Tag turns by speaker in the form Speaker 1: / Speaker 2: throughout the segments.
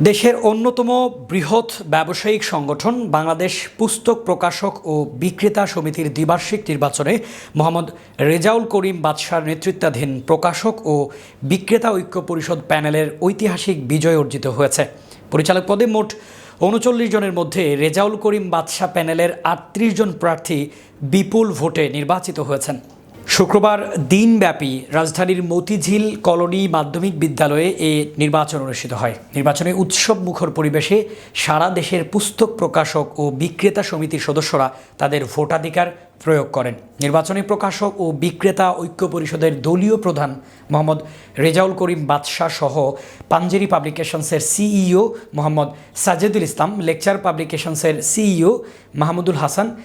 Speaker 1: দেশের অন্যতম বৃহৎ ব্যবসায়িক সংগঠন বাংলাদেশ পুস্তক প্রকাশক ও বিক্রেতা সমিতির দ্বিবার্ষিক নির্বাচনে মোহাম্মদ রেজাউল করিম বাদশার নেতৃত্বাধীন প্রকাশক ও বিক্রেতা ঐক্য পরিষদ প্যানেলের ঐতিহাসিক বিজয় অর্জিত হয়েছে। পরিচালক পদে মোট উনচল্লিশ জনের মধ্যে রেজাউল করিম বাদশা প্যানেলের আটত্রিশ জন প্রার্থী বিপুল ভোটে নির্বাচিত হয়েছেন। শুক্রবার দিনব্যাপী রাজধানীর মতিঝিল কলোনি মাধ্যমিক বিদ্যালয়ে এ নির্বাচন অনুষ্ঠিত হয়। নির্বাচনে উৎসব মুখর পরিবেশে সারা দেশের পুস্তক প্রকাশক ও বিক্রেতা সমিতির সদস্যরা তাদের ভোটাধিকার প্রয়োগ করেন। নির্বাচনী প্রকাশক ও বিক্রেতা ঐক্য পরিষদের দলীয় প্রধান মোহাম্মদ রেজাউল করিম বাদশাহ সহ পাঞ্জেরি পাবলিকেশনসের সিইও মোহাম্মদ সাজেদুল ইসলাম, লেকচার পাবলিকেশনসের সিইও মাহমুদুল হাসান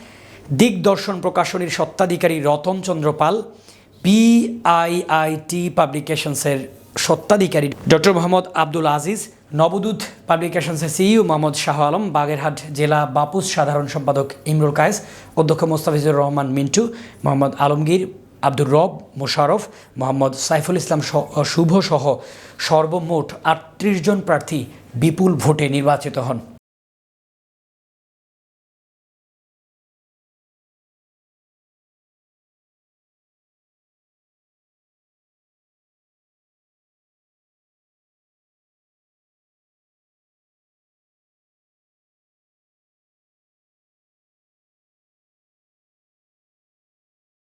Speaker 1: দিগদর্শন প্রকাশনীর সত্ত্বাধিকারী রতন চন্দ্র পাল পিআইআইটি পাবলিকেশনসের সত্ত্বাধিকারী ডক্টর মোহাম্মদ আব্দুল আজিজ, নবদূত পাবলিকেশনসের সিইও মোহাম্মদ শাহ আলম, বাগেরহাট জেলা বাপুস সাধারণ সম্পাদক ইমরুল কায়েস, অধ্যক্ষ মোস্তাফিজুর রহমান মিন্টু, মোহাম্মদ আলমগীর আব্দুর রব মোশারফ, মোহাম্মদ সাইফুল ইসলাম শুভ সহ সর্বমোট আটত্রিশ জন প্রার্থী বিপুল ভোটে নির্বাচিত হন।